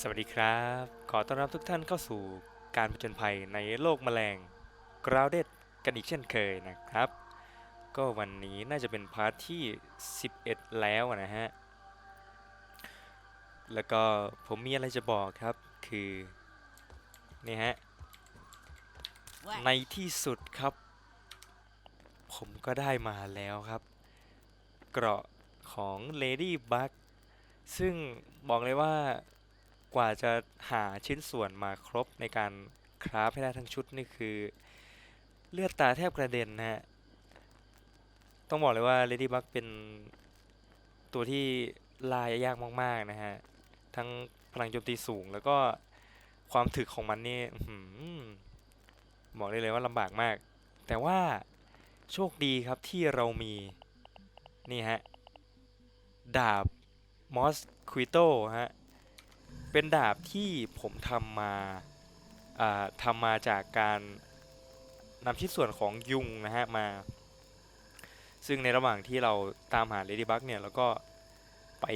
สวัสดีครับ ขอต้อนรับทุกท่านเข้าสู่การผจญภัยในโลกแมลง Grounded กันอีกเช่นเคยนะครับ ก็วันนี้น่าจะเป็นพาร์ทที่ 11 แล้วนะฮะ แล้วก็ผมมีอะไรจะบอกครับคือ นี่ฮะ ในที่สุดครับ ผมก็ได้มาแล้วครับ เกราะของ Lady Bug ซึ่งบอกเลยว่า กว่าจะหาชิ้นส่วนมาครบในการคราฟให้ได้ทั้งชุดนี่คือ เลือดตาแทบกระเด็นนะฮะ ต้องบอกเลยว่า Lady Bug เป็นตัวที่ลายยากมาก ๆ นะฮะ ทั้งพลังโจมตีสูงแล้วก็ความถึกของมันนี่บอกได้เลยว่าลำบากมาก แต่ว่าโชคดีครับที่เรามี นี่ฮะ ดาบมอสควิโตฮะ เป็นดาบที่ผมทำมาทำมาจากการนำชิ้นส่วนของยุงนะฮะมา ซึ่งในระหว่างที่เราตามหาเลดี้บั g เนี่ยเราก็ไป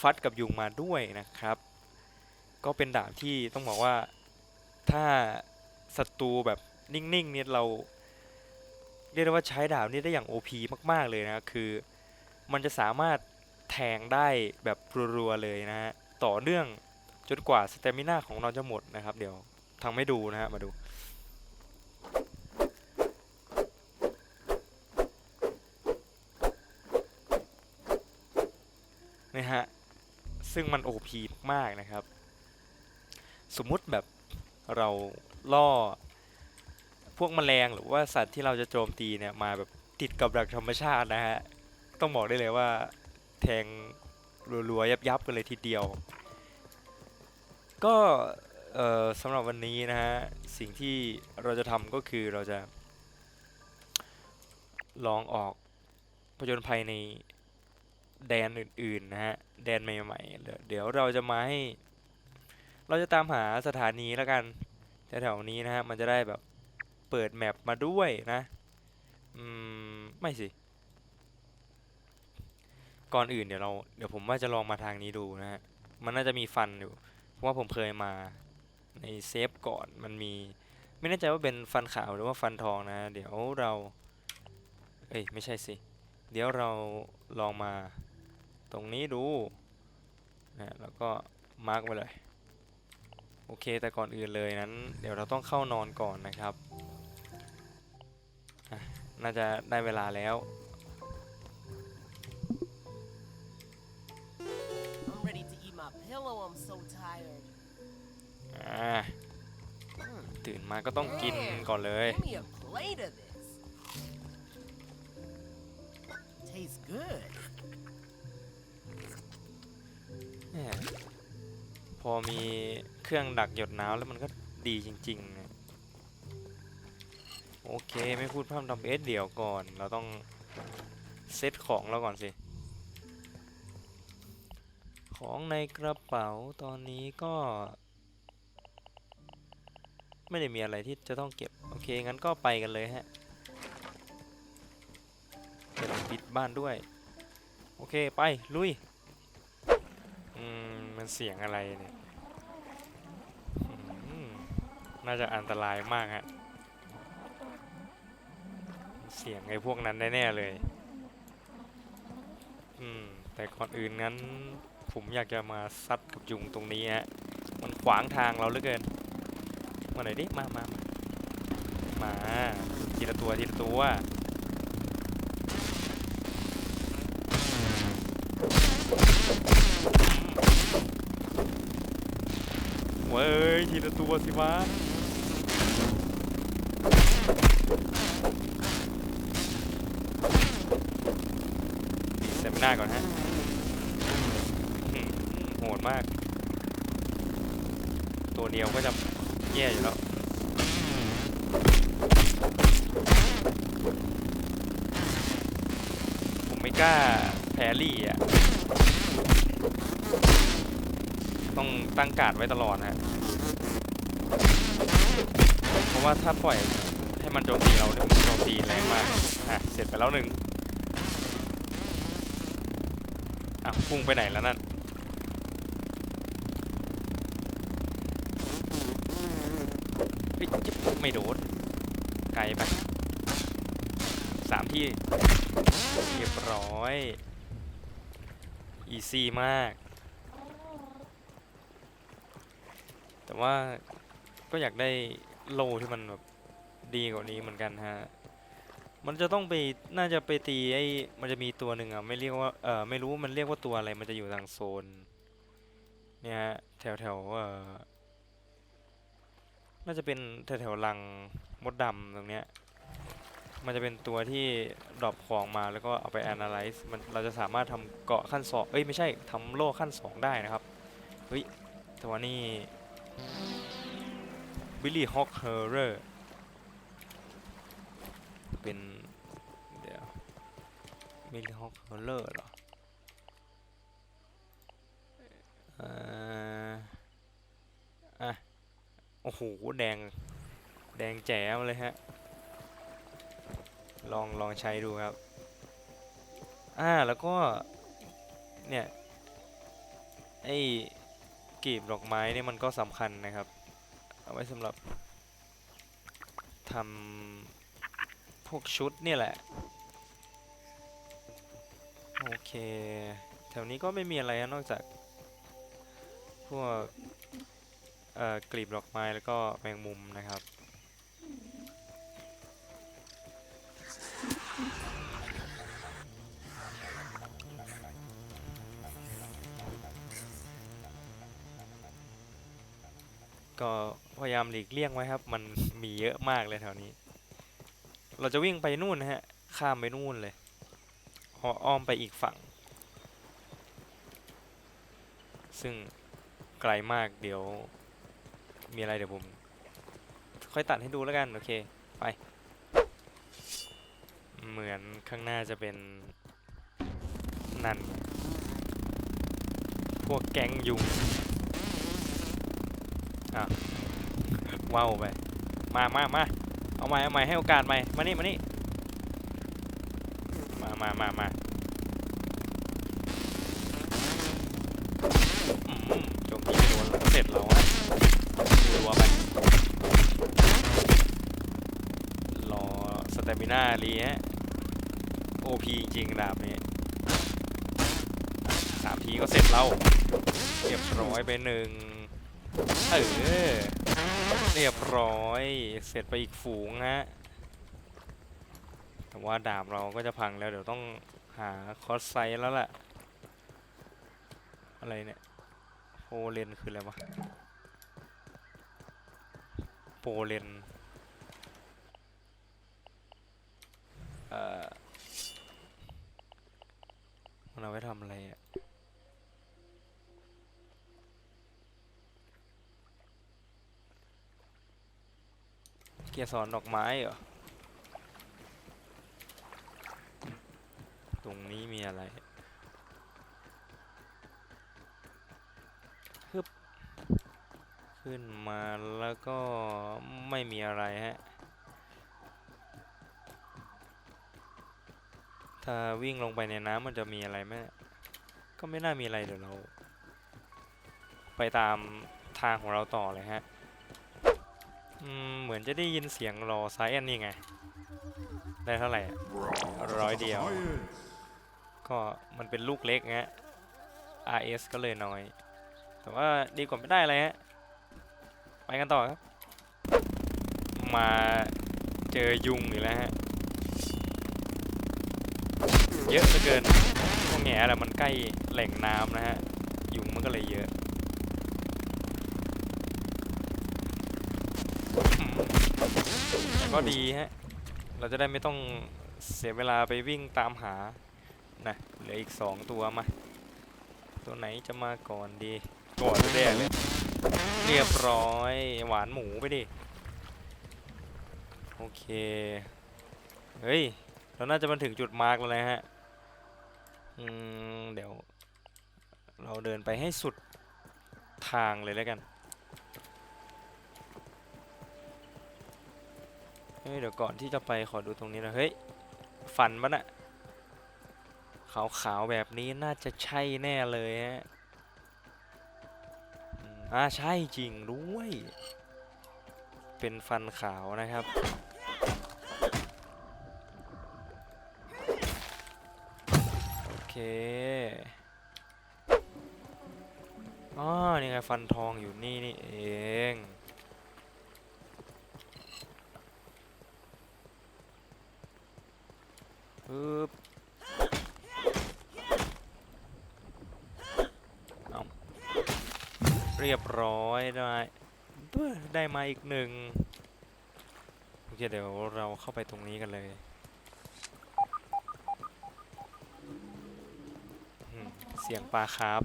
ฟัดกับยุงมาด้วยนะครับ ก็เป็นดาบที่ต้องบอกว่าถ้าศัตรูแบบนิ่งๆเนี่ยเราเรียกได้ว่าใช้ดาบนี้ได้อย่าง OP มาก ๆ เลยนะคือ มันจะสามารถแทงได้แบบรัวๆเลยนะฮะต่อเนื่อง จนกว่าสเตมินาของเราจะหมดนะครับ เดี๋ยวทำให้ดูนะฮะมาดูนะฮะซึ่งมัน OP มากๆนะครับ สมมุติแบบเราล่อพวกแมลงหรือว่าสัตว์ที่เราจะโจมตีเนี่ยมาแบบติดกับดักธรรมชาตินะฮะ ต้องบอกได้เลยว่าแทงรัวๆยับๆกันเลยทีเดียว ก็สำหรับวันนี้นะฮะ สิ่งที่เราจะทำก็คือเราจะ ลองออกผจญภัยในแดนอื่นๆนะฮะ แดนใหม่ๆเดี๋ยวเดี๋ยวเราจะมาให้ เราจะตามหาสถานีแล้วกันแถวๆนี้นะฮะ มันจะได้แบบเปิดแมปมาด้วยนะอืมไม่สิ ก่อนอื่นเดี๋ยวเรา เดี๋ยวผมว่าจะลองมาทางนี้ดูนะฮะ มันน่าจะมีฟันอยู่ เพราะว่าผมเคยมาในเซฟก่อนมันมี ไม่แน่ใจว่าเป็นฟันขาวหรือว่าฟันทองนะ เดี๋ยวเรา เอ้ยไม่ใช่สิ เดี๋ยวเราลองมาตรงนี้ดูนะแล้วก็มาร์กไว้เลยโอเคแต่ก่อนอื่นเลยนั้น เดี๋ยวเราต้องเข้านอนก่อนนะครับ น่าจะได้เวลาแล้ว eat my pillow. I'm so tired. อ่าตื่นมาก็ต้องกินก่อนเลย Give me a plate of this. Tastes good. แหม่พอมีเครื่องดักหยดน้ำแล้วมันก็ดีจริงๆนะโอเค ไม่พูดพร่ำทำเพชเดี๋ยวก่อน เราต้องเซตของเราก่อนสิ ของในกระเป๋าตอนนี้ก็ ไม่ได้มีอะไรที่จะต้องเก็บ โอเค งั้นก็ไปกันเลยฮะเดี๋ยวปิดบ้านด้วย โอเค ไป ลุย อืม มันเสียงอะไรเนี่ยน่าจะอันตรายมากฮะ เสียงไอ้พวกนั้นแน่ๆเลย อืม แต่ก่อนอื่นงั้น ผมอยากจะมาซัดกับยุงตรงนี้ฮะ มันขวางทางเราเหลือเกิน มาหน่อยดิ มามามามาทีละตัวทีละตัว เว้ย ทีละตัวสิวะเซมินาก่อนฮะ หือโหดมาก ตัวเดียวก็จะแย่อยู่แล้วผมไม่กล้าแพรรี่อะ ต้องตั้งการ์ดไว้ตลอดนะฮะ เพราะว่าถ้าปล่อยให้มันโจมตีเราเนี่ยมันโจมตีแรงมากอะเสร็จไปแล้วหนึ่งอะพุ่งไปไหนแล้วนั่น ไม่โดน ไกลไปสามที่ เรียบร้อย อีซี่มาก แต่ว่าก็อยากได้โลที่มันแบบดีกว่านี้เหมือนกันฮะ มันจะต้องไป น่าจะไปตีไอ้ มันจะมีตัวหนึ่งอะ ไม่เรียกว่า เออไม่รู้มันเรียกว่าตัวอะไร มันจะอยู่ทางโซน เนี่ยฮะ แถวแถวเออ น่าจะเป็นแถวๆรังมดดำตรงเนี้ย มันจะเป็นตัวที่ดรอปของมาแล้วก็เอาไป analyze มันเราจะสามารถทำเกาะขั้นสองเอ้ยไม่ใช่ทำโล่ขั้นสองได้นะครับ เฮ้ยต่ว่านี่ Billy Hawk Horror เป็นเดี๋ยว Billy Hawk Horror เหรอเอ่ออะ โอ้โห แดง แดงแจ๋วเลยฮะ ลอง ลองใช้ดูครับ อ่า แล้วก็ เนี่ย ไอ้กีบดอกไม้เนี่ยมันก็สำคัญนะครับ เอาไว้สำหรับทำพวกชุดเนี่ยแหละ โอเค แถวนี้ก็ไม่มีอะไรนอกจาก พวก กลีบดอกไม้แล้วก็แมงมุมนะครับ ก็พยายามหลีกเลี่ยงไว้ครับ มันมีเยอะมากเลยแถวนี้ เราจะวิ่งไปนู่นนะฮะ ข้ามไปนู่นเลยหออ้อมไปอีกฝั่ง ซึ่งไกลมากเดี๋ยว มีอะไรเดี๋ยวผม ค่อยตัดให้ดูแล้วกันโอเคไป เหมือนข้างหน้าจะเป็นนั่น พวกแก๊งยุงอะว้าวไป มามามาเอาใหม่เอาใหม่ให้โอกาสใหม่มานี่มานี่มามามามาโจมตีโดนเสร็จแล้วอะ รัวไป รอสเตมิน่ารีฮะโอพีจริงดาบนี้สามทีก็เสร็จแล้วเรียบร้อยไปหนึ่งเออเรียบร้อย เสร็จไปอีกฝูงฮะแต่ว่าดาบเราก็จะพังแล้วเดี๋ยวต้องหาคอสไซแล้วล่ะ อะไรเนี่ยโพเลนคืออะไรวะ โพเลนเอ่อมันเอาไว้ทำอะไรอะเกียร์สอนดอกไม้เหรอ ตรงนี้มีอะไรฮึบ ขึ้นมาแล้วก็ไม่มีอะไรฮะ ถ้าวิ่งลงไปในน้ำมันจะมีอะไรไหมก็ไม่น่ามีอะไรเดี๋ยวเรา ไปตามทางของเราต่อเลยฮะอืมเหมือนจะได้ยินเสียงรอไซแอนนี่ไง ได้เท่าไหร่ร้อยเดียว ก็มันเป็นลูกเล็กฮะ RS ก็เลยน้อย แต่ว่าดีกว่าไม่ได้เลยฮะ ไปกันต่อครับ มาเจอยุงอีกแล้วฮะ เยอะเหลือเกินพวกแง่แหละมันใกล้แหล่งน้ำนะฮะ ยุงมันก็เลยเยอะก็ดีฮะ เราจะได้ไม่ต้องเสียเวลาไปวิ่งตามหา นะ เหลืออีกสองตัวมา ตัวไหนจะมาก่อนดี ก่อนแรกเลย เรียบร้อย หวานหมูไปดิ โอเค เฮ้ย เราน่าจะมาถึงจุดมาร์กแล้วนะฮะ อืม เดี๋ยว เราเดินไปให้สุดทางเลยแล้วกัน เฮ้ย เดี๋ยวก่อนที่จะไปขอดูตรงนี้นะเฮ้ย ฟันมันอะขาวๆแบบนี้น่าจะใช่แน่เลยฮะ อ่าใช่จริงด้วย เป็นฟันขาวนะครับ โอเคอ๋อนี่ไงฟันทองอยู่นี่นี่เองปึ๊บ เอาเรียบร้อยได้ได้มาอีกหนึ่งโอเคเดี๋ยวเราเข้าไปตรงนี้กันเลยเสียงปลาคร์ฟ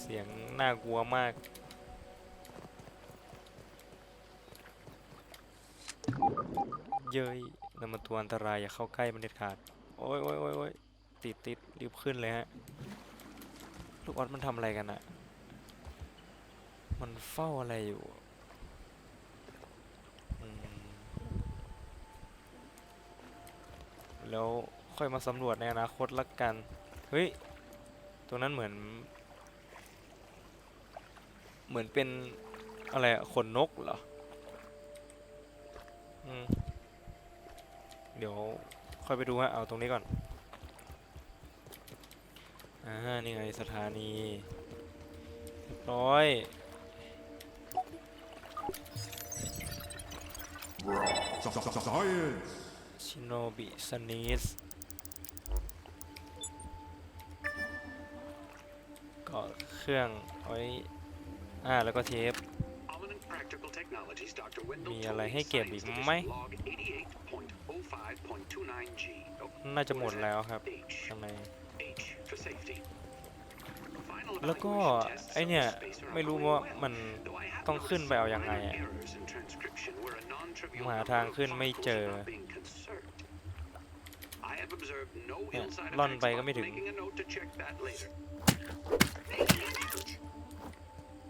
เสียงน่ากลัวมากเย้ยนั่นมันตัวอันตรายอย่าเข้าใกล้มันเด็ดขาด โอ้ยโอ้ยโอ้ยโอ้ยติดติดรีบขึ้นเลยฮะ ลูกออสมันทำอะไรกันอะมันเฝ้าอะไรอยู่อแล้วค่อยมาสำรวจในอนาคตละกัน เฮ้ย ตรงนั้นเหมือน เหมือนเป็นอะไรขนนกเหรอ อืม เดี๋ยวค่อยไปดูฮะ เอาตรงนี้ก่อน อ่า นี่ไงสถานีเรียบร้อยชิโนบิสนิสก็เครื่องไว้อ่า แล้วก็เทป มีอะไรให้เก็บอีกไหม น่าจะหมดแล้วครับ H. ข้างใน แล้วก็ evaluation tests ไอเนี่ย of the spacer are ไม่รู้ going ว่า well, มัน though I have ต้อง noticed ขึ้นไปเอายังไง minor อะ errors in transcription where a non-trivial หา number ทาง of ขึ้นไม่ particles เจอ are not being conserved. I have observed no เนี่ย ill-side ล่อน effects, ไปก็ but ไม่ถึง making a note to check that later.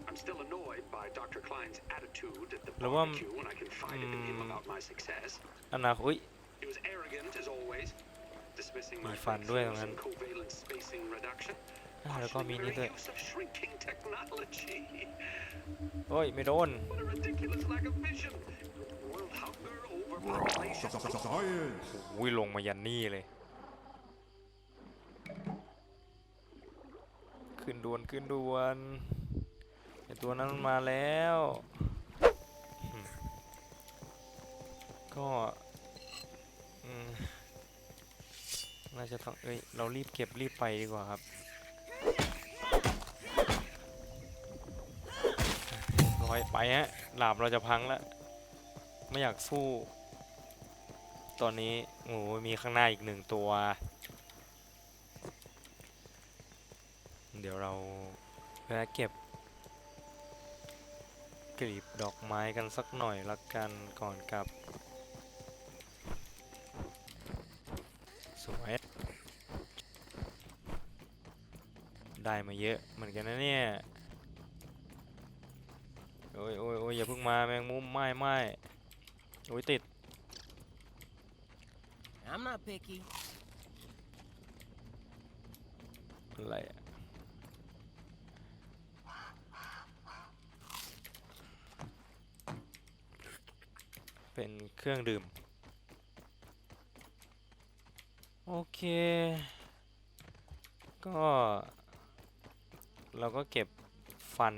I'm still annoyed by Dr. Klein's attitude at the หรือว่า barbecue when I confided in him อืม about my success. อนาคต อุ๊ย He was arrogant as always, dismissing มี my ฟันด้วยตรง breakthroughs นั้น in covalent spacing reduction, อ่าแล้วก็มี questioning นี่ their ด้วย use of shrinking technology. โอ้ย ไม่โดน What a ridiculous lack of vision. World hunger, overpopulation. Science! อุ้ยลงมายันนี่เลย ขึ้นดวนขึ้นดวนไอตัวนั้นมันมาแล้วอืมก็ อืม น่าจะต้องเอ้ยเรารีบเก็บรีบไปดีกว่าครับร้อยไปฮะหลาบเราจะพังแล้วไม่อยากสู้ ตอนนี้โอ้โหมีข้างหน้าอีกหนึ่งตัว เดี๋ยวเราแวะเก็บกลีบดอกไม้กันสักหน่อยละกันก่อนกลับสวย ได้มาเยอะเหมือนกันนะเนี่ยโอ้ยโอ้ยโอ้ยอย่าเพิ่งมาแมงมุมไม่ไม่โอ้ยติด I'm not picky. อะไรอะเป็นเครื่องดื่ม โอเค ก็ เราก็เก็บฟัน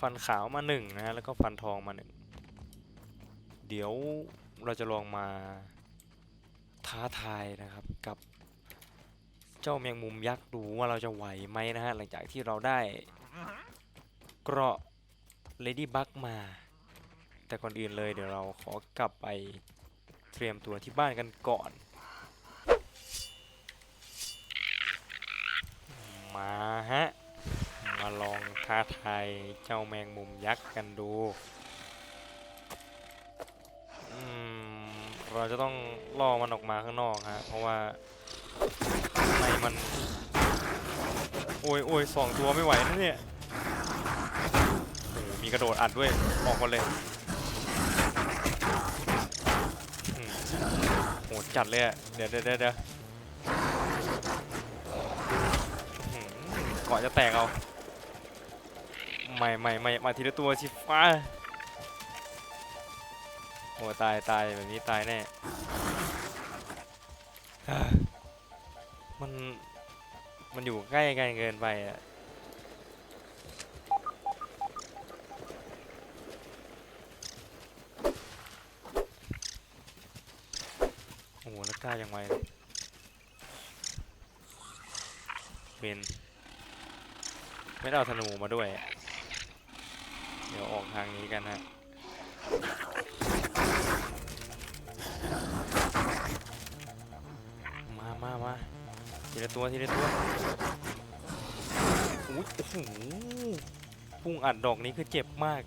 ฟันขาวมาหนึ่งนะฮะแล้วก็ฟันทองมาหนึ่งเดี๋ยวเราจะลองมาท้าทายนะครับกับเจ้าแมงมุมยักษ์ดูว่าเราจะไหวไหมนะฮะหลังจากที่เราได้เกราะเลดี้บักมา แต่ก่อนอื่นเลยเดี๋ยวเราขอกลับไปเตรียมตัวที่บ้านกันก่อน มาฮะ มาลองท้าทายเจ้าแมงมุมยักษ์กันดูอืมเราจะต้องล่อมันออกมาข้างนอกฮะ เพราะว่าในมัน โอ้ยโอ้ยสองตัวไม่ไหวนะเนี่ยโอ้มีกระโดดอัดด้วยออกมาเลยโหดจัดเลยอะเดี๋ยวเดี๋ยวเดี๋ยว กาะจะแตกเอาไม่ไม่ไม่มาทีละตัวสิฟ้าโอ้ตายตายแบบนี้ตายแน่มันมันอยู่ใกล้กันเกินไปอะโอ้โหแล้วกล้ายังไงเลยเบน ไม่ได้เอาธนูมาด้วย เดี๋ยวออกทางนี้กันฮะมามามาทีละตัวทีละตัวอุ้ยโอ้โหพุ่งอัดดอกนี้คือเจ็บมาก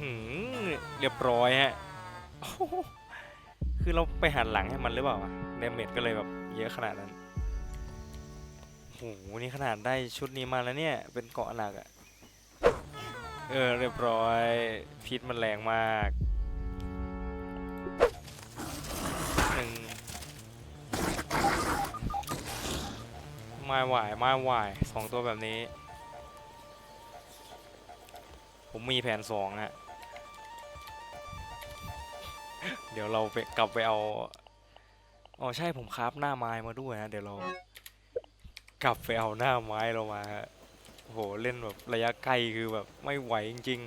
หือเรียบร้อยฮะคือเราไปหันหลังให้มันหรือเปล่าวะเดเมจก็เลยแบบเยอะขนาดนั้น โอ้โหนี่ขนาดได้ชุดนี้มาแล้วเนี่ย เป็นเกาะหนักอะเออ เรียบร้อย พิษมันแรงมากหนึ่งไม่ไหวไม่ไหวสองตัวแบบนี้ ผมมีแผนสองฮะเดี๋ยวเราไปกลับไปเอา อ๋อใช่ผมคราฟหน้าไม้มาด้วยนะ เดี๋ยวเรา กลับไปเอาหน้าไม้เรามาฮะโอ้โหเล่นแบบระยะไกลคือแบบไม่ไหวจริง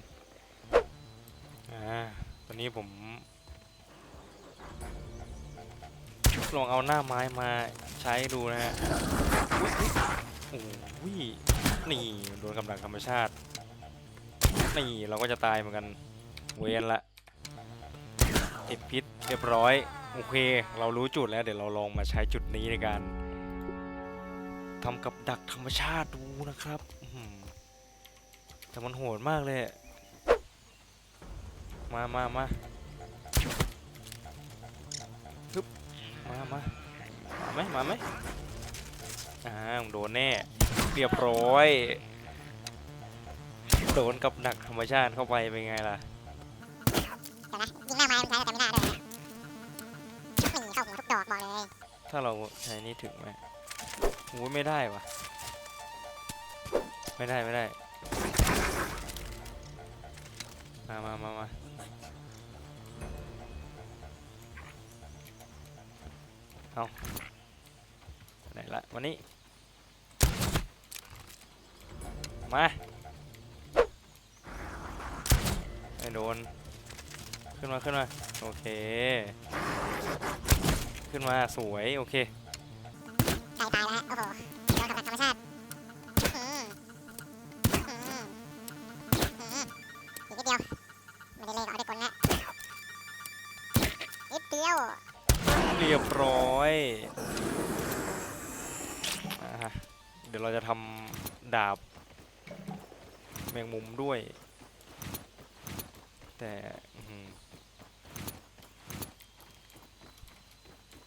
ๆอ่าตอนนี้ผมลองเอาหน้าไม้มาใช้ดูนะฮะอุ๊ยอุ๊ยโอ้ยนี่โดนกำลังธรรมชาตินี่เราก็จะตายเหมือนกันเวนละติดพิษเรียบร้อยโอเค เรารู้จุดแล้วเดี๋ยวเราลองมาใช้จุดนี้ในการ ทำกับดักธรรมชาติดูนะครับอื้อหือแต่มันโหดมากเลยอะมามามามามามาไหมมาไหมอ่ามึงโดนแน่ เรียบร้อย โดนกับหนักธรรมชาติเข้าไปเป็นไงล่ะเดี๋ยวนะยิงหน้าไม้มันใช้แต่ไม่ได้ด้วยนะนี่เข้าหัวทุกดอกบอกเลยถ้าเราใช้นี่ถึงไหม โอ้ยไม่ได้วะไม่ได้ไม่ได้ มามามามาเอาไหนละวันนี้ มาไม่โดน ขึ้นมาขึ้นมา โอเค ขึ้นมาสวย โอเค กลตายแล้วฮะ โอ้โหโดนกับธรรมชาติอืมอืมอืมอีกนิดเดียวไม่ได้เล่นก็เอาได้กลแล้วนิดเดียวเรียบร้อยอะเดี๋ยวเราจะทำดาบ แมงมุมด้วย แต่อื้อหือ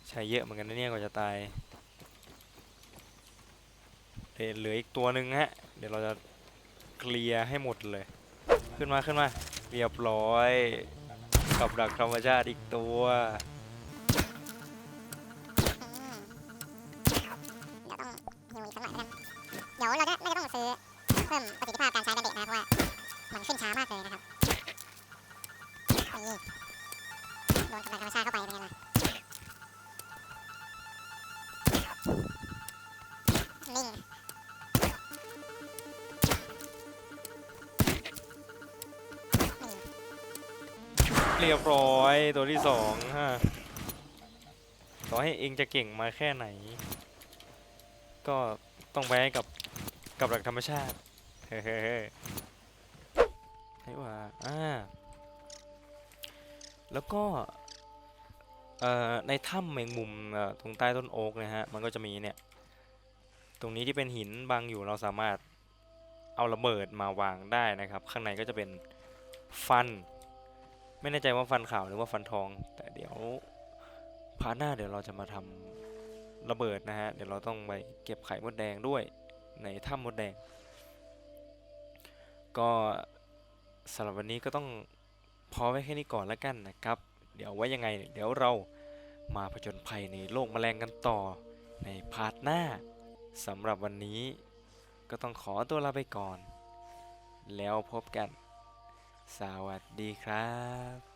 ใช้เยอะเหมือนกันนะเนี่ยกว่าจะตาย เหลือเหลืออีกตัวหนึ่งฮะ เดี๋ยวเราจะเคลียร์ให้หมดเลย ขึ้นมาขึ้นมา เรียบร้อย กับดักธรรมชาติอีกตัว เรียบร้อยตัวที่สองฮะต่อให้เองจะเก่งมาแค่ไหน ก็ต้องแพ้กับกับหลักธรรมชาติเฮ้ยให้ว่าอ่าแล้วก็เอ่อในถ้ำแมงมุมตรงใต้ต้นโอ๊กนะฮะมันก็จะมีเนี่ยตรงนี้ที่เป็นหินบังอยู่เราสามารถเอาระเบิดมาวางได้นะครับ ข้างในก็จะเป็นฟัน ไม่แน่ใจว่าฟันขาวหรือว่าฟันทอง แต่เดี๋ยวพาร์ทหน้าเดี๋ยวเราจะมาทำระเบิดนะฮะ เดี๋ยวเราต้องไปเก็บไข่มดแดงด้วยในถ้ำมดแดง ก็สำหรับวันนี้ก็ต้องพอไว้แค่นี้ก่อนแล้วกันนะครับ เดี๋ยวไว้ยังไง เดี๋ยวเรามาผจญภัยในโลกแมลงกันต่อในพาร์ทหน้าสำหรับวันนี้ก็ต้องขอตัวลาไปก่อน แล้วพบกัน สวัสดีครับ